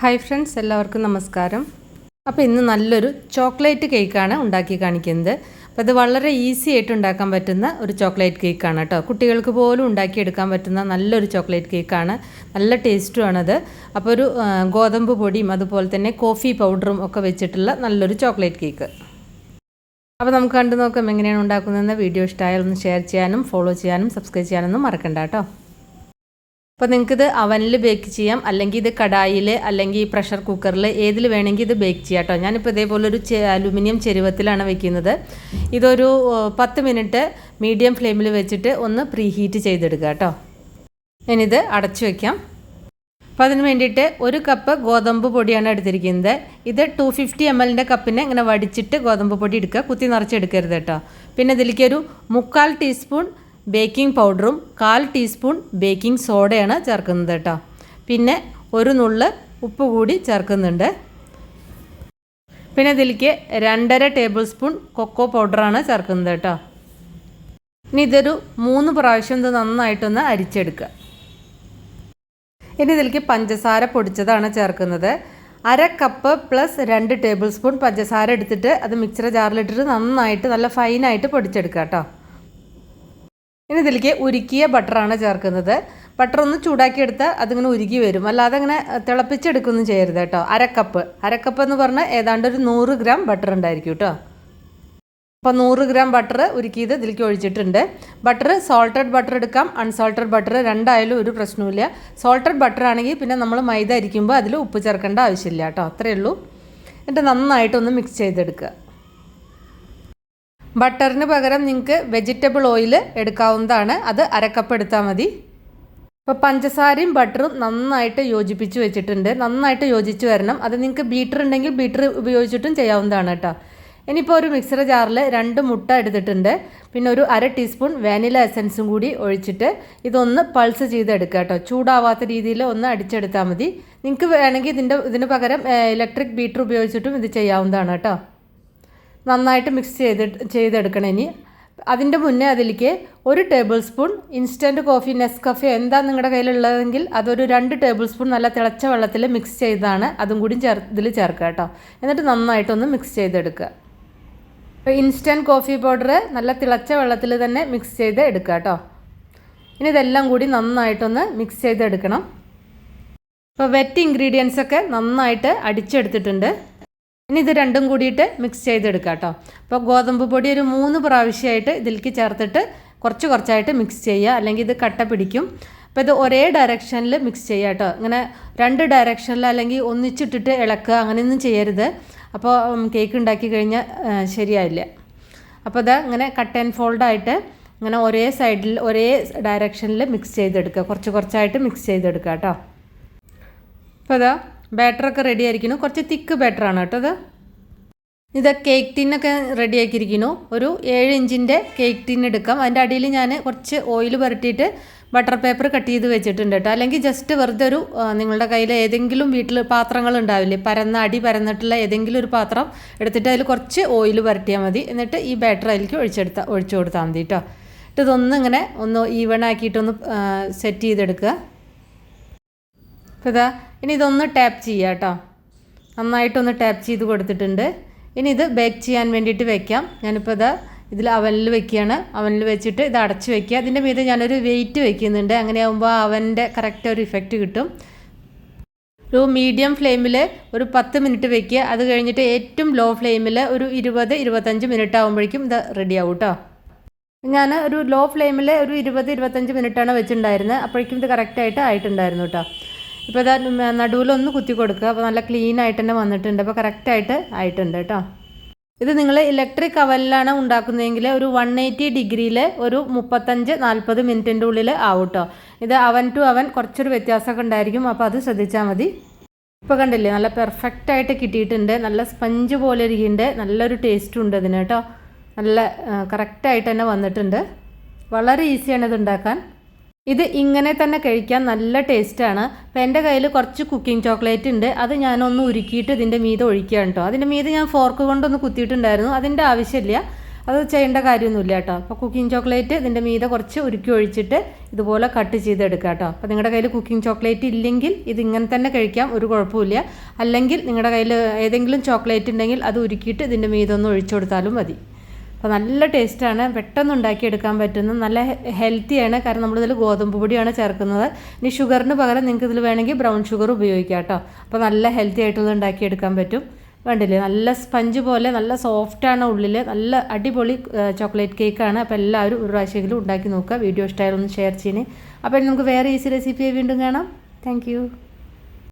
Hi friends എല്ലാവർക്കും നമസ്കാരം. അപ്പോൾ ഇന്ന് നല്ലൊരു ചോക്ലേറ്റ് കേക്കാണ് ഉണ്ടാക്കി കാണിക്കുന്നത്. അപ്പോൾ ഇത് വളരെ ഈസി ആയിട്ട് ഉണ്ടാക്കാൻ പറ്റുന്ന ഒരു ചോക്ലേറ്റ് കേക്കാണ് കേട്ടോ. കുട്ടികൾക്ക് പോലും ഉണ്ടാക്കിയെടുക്കാൻ പറ്റുന്ന നല്ലൊരു ചോക്ലേറ്റ് കേക്കാണ്. നല്ല ടേസ്റ്റുമാണത്. അപ്പോൾ ഒരു ഗോതമ്പ് പൊടിയും അതുപോലെ തന്നെ കോഫി പൗഡറും ഒക്കെ വെച്ചിട്ടുള്ള നല്ലൊരു ചോക്ലേറ്റ് കേക്ക്. അപ്പോൾ നമുക്ക് കണ്ടു നോക്കാം എങ്ങനെയാണ് ഉണ്ടാക്കുന്നതെന്ന്. വീഡിയോ ഇഷ്ടമായാൽ ഒന്ന് ഷെയർ ചെയ്യാനും ഫോളോ ചെയ്യാനും സബ്സ്ക്രൈബ് ചെയ്യാനൊന്നും മറക്കണ്ട കേട്ടോ. അപ്പോൾ ഇത് അവനിൽ ബേക്ക് ചെയ്യാം. അല്ലെങ്കിൽ ഇത് കടായിൽ അല്ലെങ്കിൽ പ്രഷർ കുക്കറിൽ ഏതിൽ വേണമെങ്കിൽ ഇത് ബേക്ക് ചെയ്യാം കേട്ടോ ഞാനിപ്പോൾ ഇതേപോലെ ഒരു അലുമിനിയം ചെരുവത്തിലാണ് വെക്കുന്നത്. ഇതൊരു പത്ത് മിനിറ്റ് മീഡിയം ഫ്ലെയിമിൽ വെച്ചിട്ട് ഒന്ന് പ്രീ ഹീറ്റ് ചെയ്തെടുക്കുക കേട്ടോ ഇനിയിത് അടച്ചു വയ്ക്കാം അപ്പോൾ അതിന് വേണ്ടിയിട്ട് ഒരു കപ്പ് ഗോതമ്പ് പൊടിയാണ് എടുത്തിരിക്കുന്നത്. ഇത് ടു ഫിഫ്റ്റി എം എല്ലിന്റെ കപ്പിനെ ഇങ്ങനെ വടിച്ചിട്ട് ഗോതമ്പ് പൊടി എടുക്കുക കുത്തി നിറച്ചെടുക്കരുത് കേട്ടോ പിന്നെ ഇതിലേക്ക് ഒരു മുക്കാൽ ടീസ്പൂൺ ബേക്കിംഗ് പൗഡറും കാൽ ടീസ്പൂൺ ബേക്കിംഗ് സോഡയാണ് ചേർക്കുന്നത് കേട്ടോ. പിന്നെ ഒരു നുള്ള് ഉപ്പ് കൂടി ചേർക്കുന്നുണ്ട്. പിന്നെ ഇതിലേക്ക് രണ്ടര ടേബിൾ സ്പൂൺ കൊക്കോ പൗഡറാണ് ചേർക്കുന്നത് കേട്ടോ. ഇനി ഇതൊരു മൂന്ന് പ്രാവശ്യം ഇത് നന്നായിട്ടൊന്ന് അരിച്ചെടുക്കുക. ഇനി ഇതിലേക്ക് പഞ്ചസാര പൊടിച്ചതാണ് ചേർക്കുന്നത്. അര കപ്പ് പ്ലസ് രണ്ട് ടേബിൾ സ്പൂൺ പഞ്ചസാര എടുത്തിട്ട് അത് മിക്സർ ജാറിലിട്ടിട്ട് നന്നായിട്ട് നല്ല ഫൈനായിട്ട് പൊടിച്ചെടുക്കുക കേട്ടോ. ഇനി ഇതിലേക്ക് ഉരുക്കിയ ബട്ടറാണ് ചേർക്കുന്നത്. ബട്ടർ ഒന്ന് ചൂടാക്കിയെടുത്താൽ അതിങ്ങനെ ഉരുകി വരും. അല്ലാതെ അങ്ങനെ തിളപ്പിച്ചെടുക്കൊന്നും ചെയ്യരുത് കേട്ടോ. അരക്കപ്പ് അരക്കപ്പ് എന്ന് പറഞ്ഞാൽ ഏതാണ്ട് ഒരു നൂറ് ഗ്രാം ബട്ടർ ഉണ്ടായിരിക്കും കേട്ടോ. അപ്പോൾ നൂറ് ഗ്രാം ബട്ടർ ഉരുക്കിയത് ഇതിലേക്ക് ഒഴിച്ചിട്ടുണ്ട്. ബട്ടർ സോൾട്ടഡ് ബട്ടർ എടുക്കാം. അൺസോൾട്ടഡ് ബട്ടർ രണ്ടായാലും ഒരു പ്രശ്നവുമില്ല. സോൾട്ടഡ് ബട്ടർ ആണെങ്കിൽ പിന്നെ നമ്മൾ മൈദ അരിക്കുമ്പോൾ അതിൽ ഉപ്പ് ചേർക്കേണ്ട ആവശ്യമില്ല കേട്ടോ. അത്രയേ ഉള്ളൂ. എന്നിട്ട് നന്നായിട്ടൊന്ന് മിക്സ് ചെയ്തെടുക്കുക. ബട്ടറിന് പകരം നിങ്ങൾക്ക് വെജിറ്റബിൾ ഓയിൽ എടുക്കാവുന്നതാണ്. അത് അരക്കപ്പ് എടുത്താൽ മതി. ഇപ്പോൾ പഞ്ചസാരയും ബട്ടറും നന്നായിട്ട് യോജിപ്പിച്ച് വെച്ചിട്ടുണ്ട്. നന്നായിട്ട് യോജിച്ച് വരണം. അത് നിങ്ങൾക്ക് ബീറ്റർ ഉണ്ടെങ്കിൽ ബീറ്റർ ഉപയോഗിച്ചിട്ടും ചെയ്യാവുന്നതാണ് കേട്ടോ. ഇനിയിപ്പോൾ ഒരു മിക്സർ ജാറിൽ രണ്ട് മുട്ട എടുത്തിട്ടുണ്ട്. പിന്നെ ഒരു അര ടീസ്പൂൺ വാനില എസൻസും കൂടി ഒഴിച്ചിട്ട് ഇതൊന്ന് പൾസ് ചെയ്തെടുക്കുക കേട്ടോ. ചൂടാവാത്ത രീതിയിൽ ഒന്ന് അടിച്ചെടുത്താൽ മതി. നിങ്ങൾക്ക് വേണമെങ്കിൽ ഇതിന്റെ ഇതിന് പകരം ഇലക്ട്രിക് ബീറ്റർ ഉപയോഗിച്ചിട്ടും ഇത് ചെയ്യാവുന്നതാണ് കേട്ടോ. നന്നായിട്ട് മിക്സ് ചെയ്ത് ചെയ്തെടുക്കണം ഇനി. അതിന്റെ മുന്നേ അതിലേക്ക് ഒരു tablespoon instant coffee Nescafe എന്താ നിങ്ങളുടെ കയ്യിലുള്ളതെങ്കിൽ അതൊരു രണ്ട് ടേബിൾ സ്പൂൺ നല്ല തിളച്ച വെള്ളത്തിൽ മിക്സ് ചെയ്താണ്. അതും കൂടി ചേർ ഇതിൽ ചേർക്കുക കേട്ടോ. എന്നിട്ട് നന്നായിട്ടൊന്ന് മിക്സ് ചെയ്തെടുക്കുക. ഇപ്പോൾ ഇൻസ്റ്റന്റ് കോഫി പൗഡർ നല്ല തിളച്ച വെള്ളത്തിൽ തന്നെ മിക്സ് ചെയ്ത് എടുക്കുക കേട്ടോ. ഇനി ഇതെല്ലാം കൂടി നന്നായിട്ടൊന്ന് മിക്സ് ചെയ്തെടുക്കണം. ഇപ്പോൾ വെറ്റ് ഇൻഗ്രീഡിയൻസ് ഒക്കെ നന്നായിട്ട് അടിച്ചെടുത്തിട്ടുണ്ട്. ഇനി ഇത് രണ്ടും കൂടിയിട്ട് മിക്സ് ചെയ്തെടുക്കുക കേട്ടോ. അപ്പോൾ ഗോതമ്പ് പൊടി ഒരു മൂന്ന് പ്രാവശ്യമായിട്ട് ഇതിലേക്ക് ചേർത്തിട്ട് കുറച്ച് കുറച്ചായിട്ട് മിക്സ് ചെയ്യുക. അല്ലെങ്കിൽ ഇത് കട്ട പിടിക്കും. അപ്പോൾ ഇത് ഒരേ ഡയറക്ഷനിൽ മിക്സ് ചെയ്യുക കേട്ടോ. ഇങ്ങനെ രണ്ട് ഡയറക്ഷനിൽ അല്ലെങ്കിൽ ഒന്നിച്ചിട്ടിട്ട് ഇളക്കുക. അങ്ങനെയൊന്നും ചെയ്യരുത്. അപ്പോൾ കേക്ക് ഉണ്ടാക്കി കഴിഞ്ഞാൽ ശരിയായില്ല. അപ്പോൾ ഇത് ഇങ്ങനെ കട്ട് ആൻഡ് ഫോൾഡായിട്ട് ഇങ്ങനെ ഒരേ സൈഡിൽ ഒരേ ഡയറക്ഷനിൽ മിക്സ് ചെയ്തെടുക്കുക. കുറച്ച് കുറച്ചായിട്ട് മിക്സ് ചെയ്തെടുക്കുക കേട്ടോ. അപ്പോൾ ഇതാ ബാറ്ററൊക്കെ റെഡി ആയിരിക്കുന്നു. കുറച്ച് തിക്ക് ബാറ്ററാണ് കേട്ടോ ഇത്. ഇത് കേക്ക് ടിന്നൊക്കെ റെഡി ആക്കിയിരിക്കുന്നു. ഒരു ഏഴ് ഇഞ്ചിന്റെ കേക്ക് ടിൻ എടുക്കാം. അതിന്റെ അടിയിൽ ഞാൻ കുറച്ച് ഓയിൽ പുരട്ടിയിട്ട് ബട്ടർ പേപ്പർ കട്ട് ചെയ്ത് വെച്ചിട്ടുണ്ട് കേട്ടോ. അല്ലെങ്കിൽ ജസ്റ്റ് വെറുതെ ഒരു നിങ്ങളുടെ കയ്യിൽ ഏതെങ്കിലും വീട്ടിൽ പാത്രങ്ങൾ ഉണ്ടാവില്ലേ? പരന്ന അടി പരന്നിട്ടുള്ള ഏതെങ്കിലും ഒരു പാത്രം എടുത്തിട്ട് അതിൽ കുറച്ച് ഓയിൽ പുരട്ടിയാൽ മതി. എന്നിട്ട് ഈ ബാറ്റർ അതിലേക്ക് ഒഴിച്ചെടുത്താൽ ഒഴിച്ചു കൊടുത്താൽ മതി കേട്ടോ. ഇതൊന്നും ഒന്ന് ഈവൺ ആക്കിയിട്ടൊന്ന് സെറ്റ് ചെയ്തെടുക്കുക. അപ്പോൾ ഇതാ ഇനി ഇതൊന്ന് ടാപ്പ് ചെയ്യുക കേട്ടോ. നന്നായിട്ടൊന്ന് ടാപ്പ് ചെയ്ത് കൊടുത്തിട്ടുണ്ട്. ഇനി ഇത് ബേക്ക് ചെയ്യാൻ വേണ്ടിയിട്ട് വെക്കാം. ഞാനിപ്പോൾ ഇതാ ഇതിൽ അവനിൽ വെക്കുകയാണ്. അവനിൽ വെച്ചിട്ട് ഇത് അടച്ച് വെക്കുക. അതിന്റെ മീതെ ഞാനൊരു വെയിറ്റ് വെക്കുന്നുണ്ട്. അങ്ങനെ ആകുമ്പോൾ അവന്റെ കറക്റ്റ് ഒരു ഇഫക്റ്റ് കിട്ടും. ഒരു മീഡിയം ഫ്ലെയിമിൽ ഒരു പത്ത് മിനിറ്റ് വെക്കുക. അത് കഴിഞ്ഞിട്ട് ഏറ്റവും ലോ ഫ്ലെയിമിൽ ഒരു ഇരുപത് ഇരുപത്തഞ്ച് മിനിറ്റ് ആകുമ്പോഴേക്കും ഇത് റെഡി ആവും കേട്ടോ. ഞാൻ ഒരു ലോ ഫ്ലെയിമിൽ ഒരു ഇരുപത് ഇരുപത്തഞ്ച് മിനിറ്റാണ് വെച്ചിട്ടുണ്ടായിരുന്നത്. അപ്പോഴേക്കും ഇത് കറക്റ്റായിട്ട് ആയിട്ടുണ്ടായിരുന്നു കേട്ടോ. ഇപ്പോൾ ഇതാ നടുവിലൊന്ന് കുത്തി കൊടുക്കുക. അപ്പോൾ നല്ല ക്ലീൻ ആയിട്ട് തന്നെ വന്നിട്ടുണ്ട്. അപ്പോൾ കറക്റ്റായിട്ട് ആയിട്ടുണ്ട് കേട്ടോ. ഇത് നിങ്ങൾ ഇലക്ട്രിക് അവലിലാണ് ഉണ്ടാക്കുന്നതെങ്കിൽ ഒരു വൺ എയ്റ്റി ഡിഗ്രിയിൽ ഒരു മുപ്പത്തഞ്ച് നാൽപ്പത് മിനിറ്റിന്റെ ഉള്ളിൽ ആവും കേട്ടോ ഇത് അവൻ ടു അവൻ കുറച്ചൊരു വ്യത്യാസമൊക്കെ ഉണ്ടായിരിക്കും. അപ്പോൾ അത് ശ്രദ്ധിച്ചാൽ മതി. ഇപ്പോൾ കണ്ടില്ലേ നല്ല പെർഫെക്റ്റ് ആയിട്ട് കിട്ടിയിട്ടുണ്ട്. നല്ല സ്പഞ്ച് പോലെ ഇരിക്കുന്നുണ്ട്. നല്ലൊരു ടേസ്റ്റും ഉണ്ട് ഇതിന് കേട്ടോ. നല്ല കറക്റ്റായിട്ട് തന്നെ വന്നിട്ടുണ്ട്. വളരെ ഈസിയാണ് ഇത് ഉണ്ടാക്കാൻ. ഇത് ഇങ്ങനെ തന്നെ കഴിക്കാൻ നല്ല ടേസ്റ്റാണ്. അപ്പോൾ എന്റെ കയ്യിൽ കുറച്ച് കുക്കിംഗ് ചോക്ലേറ്റ് ഉണ്ട്. അത് ഞാനൊന്ന് ഉരുക്കിയിട്ട് ഇതിന്റെ മീതെ ഒഴിക്കുകയാണ് കേട്ടോ. അതിന്റെ മീതെ ഞാൻ ഫോർക്ക് കൊണ്ടൊന്ന് കുത്തിയിട്ടുണ്ടായിരുന്നു. അതിന്റെ ആവശ്യമില്ല. അത് ചെയ്യേണ്ട കാര്യമൊന്നുമില്ല കേട്ടോ. അപ്പോൾ കുക്കിംഗ് ചോക്ലേറ്റ് ഇതിന്റെ മീതെ കുറച്ച് ഉരുക്കി ഒഴിച്ചിട്ട് ഇതുപോലെ കട്ട് ചെയ്തെടുക്കുക കേട്ടോ. അപ്പോൾ നിങ്ങളുടെ കയ്യിൽ കുക്കിംഗ് ചോക്ലേറ്റ് ഇല്ലെങ്കിൽ ഇത് ഇങ്ങനെ തന്നെ കഴിക്കാം. ഒരു കുഴപ്പമില്ല അല്ലെങ്കിൽ നിങ്ങളുടെ കയ്യിൽ ഏതെങ്കിലും ചോക്ലേറ്റ് ഉണ്ടെങ്കിൽ അത് ഉരുക്കിയിട്ട് ഇതിന്റെ മീതെ ഒന്ന് ഒഴിച്ചു കൊടുത്താലും മതി. അപ്പോൾ നല്ല ടേസ്റ്റാണ്. പെട്ടെന്ന് ഉണ്ടാക്കിയെടുക്കാൻ പറ്റുന്ന നല്ല ഹെൽത്തിയാണ്. കാരണം നമ്മളിതിൽ ഗോതമ്പ് പൊടിയാണ് ചേർക്കുന്നത്. ഇനി ഷുഗറിന് പകരം നിങ്ങൾക്ക് ഇതിൽ വേണമെങ്കിൽ ബ്രൗൺ ഷുഗർ ഉപയോഗിക്കാം കേട്ടോ. അപ്പോൾ നല്ല ഹെൽത്തി ആയിട്ടുള്ളത് ഉണ്ടാക്കിയെടുക്കാൻ പറ്റും. വേണ്ടില്ലേ നല്ല സ്പഞ്ച് പോലെ നല്ല സോഫ്റ്റാണ് ഉള്ളിൽ നല്ല അടിപൊളി ചോക്ലേറ്റ് കേക്കാണ്. അപ്പോൾ എല്ലാവരും ഒരു പ്രാവശ്യമെങ്കിലും ഉണ്ടാക്കി നോക്കുക. വീഡിയോ ഇഷ്ടമായാലും ഒന്ന് ഷെയർ ചെയ്യണേ. അപ്പോൾ നമുക്ക് വേറെ ഈസി റെസിപ്പിയായി വീണ്ടും കാണാം. താങ്ക്